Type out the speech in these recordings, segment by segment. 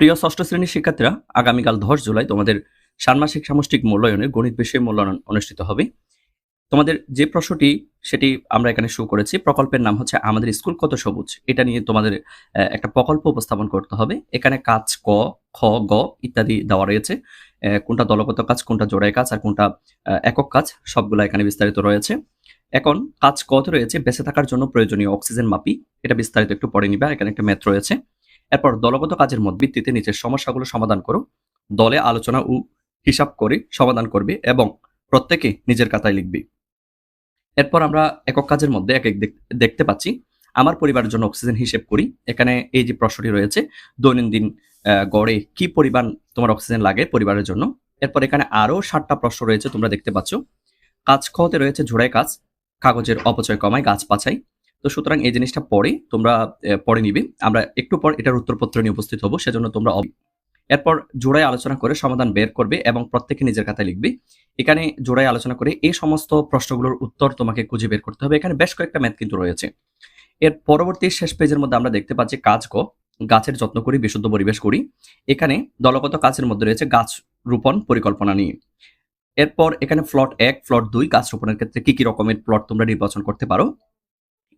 প্রিয় ষষ্ঠ শ্রেণির শিক্ষার্থীরা, আগামীকাল দশ জুলাই তোমাদের ষান্মাসিক সামষ্টিক মূল্যায়নের গণিত বিষয়ে মূল্যায়ন অনুষ্ঠিত হবে। তোমাদের যে প্রশ্নটি, সেটি আমরা এখানে শুরু করেছি। প্রকল্পের নাম হচ্ছে আমাদের স্কুল কত সবুজ? এটা নিয়ে তোমাদের একটা প্রকল্প উপস্থাপন করতে হবে। এখানে কাজ ক, খ, গ ইত্যাদি দেওয়া রয়েছে। কোনটা দলগত কাজ, কোনটা জোড়ায় কাজ, আর কোনটা একক কাজ, সবগুলো এখানে বিস্তারিত রয়েছে। এখন কাজ কত রয়েছে? বেঁচে থাকার জন্য প্রয়োজনীয় অক্সিজেন মাপি। এটা বিস্তারিত একটু পড়ে নিবা। এখানে একটা ম্যাথ রয়েছে। এরপর দলগত কাজের মত ভিত্তিতে নিচের সমস্যাগুলো সমাধান করো, দলে আলোচনা ও হিসাব করে সমাধান করবে এবং প্রত্যেকে নিজের খাতায় লিখবে। এরপর আমরা একক কাজের মধ্যে এক এক দেখ- দেখতে পাচ্ছি। আমার পরিবারের জন্য অক্সিজেন হিসেব করি। এখানে এই যে প্রশ্নটি রয়েছে, দৈনন্দিন গড়ে কি পরিমাণ তোমার অক্সিজেন লাগে পরিবারের জন্য? এরপর এখানে আরও ষাটটা প্রশ্ন রয়েছে, তোমরা দেখতে পাচ্ছ। কাজ খতে রয়েছে জোড়ায় কাজ, কাগজের অপচয় কমায়, গাছ পাচাই তো সুতরাং এই জিনিসটা পরে তোমরা পড়ে নিবে। আমরা একটু পর এটার উত্তরপত্র নিয়ে উপস্থিত হব, সেজন্য তোমরা এরপর জোড়ায় আলোচনা করে সমাধান বের করবে এবং প্রত্যেকে নিজের খাতায় লিখবে। এখানে জোড়ায় আলোচনা করে এই সমস্ত প্রশ্নগুলোর উত্তর তোমাকে খুঁজে বের করতে হবে। এখানে বেশ কয়েকটা ম্যাথ কিন্তু রয়েছে। এর পরবর্তী শেষ পেজের মধ্যে আমরা দেখতে পাচ্ছি কাজ ক, গাছের যত্ন করি, বিশুদ্ধ পরিবেশ করি। এখানে দলগত কাজের মধ্যে রয়েছে গাছ রোপণ পরিকল্পনা নিয়ে। এরপর এখানে ফ্লট এক ফ্লট দুই, গাছ রোপণের ক্ষেত্রে কি কি রকমের প্লট তোমরা নির্বাচন করতে পারো।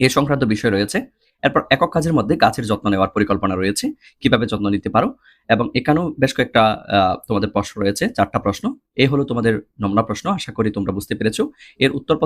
এ সংক্রান্ত বিষয় রয়েছে। এরপর একক কাজের মধ্যে গাছের যত্ন নেওয়ার পরিকল্পনা রয়েছে। কীভাবে যত্ন নিতে পারো? এবং এখানেও বেশ কয়েকটা তোমাদের প্রশ্ন রয়েছে, চারটা প্রশ্ন। এই হলো তোমাদের নমনা প্রশ্ন, আশা করি তোমরা বুঝতে পেরেছ। এর উত্তর